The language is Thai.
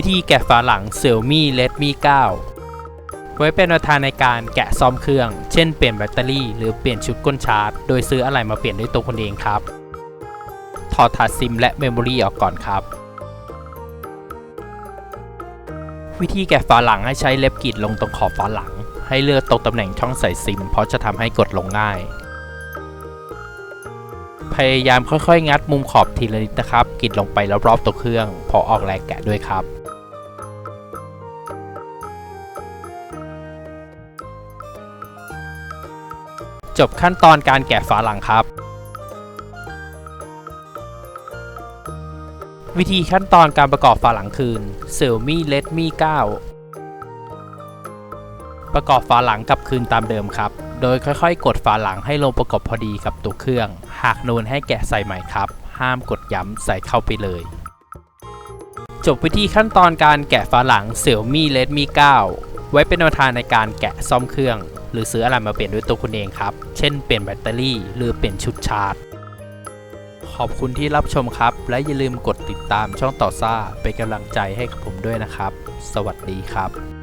วิธีแกะฝาหลัง Xiaomi Redmi 9 ไว้เป็นแนวทางในการแกะซ่อมเครื่อง เช่นเปลี่ยนแบตเตอรี่ หรือเปลี่ยนชุดก้นชาร์จ โดยซื้ออะไรมาเปลี่ยนด้วยตัวคนเองครับ ถอดถาดซิมและเมมโมรีออกก่อนครับ วิธีแกะฝาหลังให้ใช้เล็บกรีดลงตรงขอบฝาหลัง ให้เลือกตรงตำแหน่งช่องใส่ซิม เพราะจะทำให้กดลงง่าย พยายามค่อยๆ งัดมุมขอบทีละนิดนะครับกรีดลงไปรอบๆตัวเครื่อง พอออกแรงแกะด้วยครับ จบขั้นตอนการแกะฝาหลังครับ วิธีขั้นตอนการประกอบฝาหลังคืน Xiaomi Redmi 9 ประกอบฝาหลังกับคืนตามเดิมครับ โดยค่อยๆ กดฝาหลังให้ลงประกบพอดีกับตัวเครื่อง หากนูนให้แกะใส่ใหม่ครับ ห้ามกดย้ำใส่เข้าไปเลย จบวิธีขั้นตอนการแกะฝาหลัง Xiaomi Redmi 9 ไว้เป็นแนวทางในการแกะซ่อมเครื่อง หรือซื้ออะไรมาเปลี่ยนด้วยตัวคุณเองครับ เช่นเปลี่ยนแบตเตอรี่ หรือเปลี่ยนชุดชาร์จ ขอบคุณที่รับชมครับ และอย่าลืมกดติดตามช่องต่อซ่าเป็นกำลังใจให้กับผมด้วยนะครับ สวัสดีครับ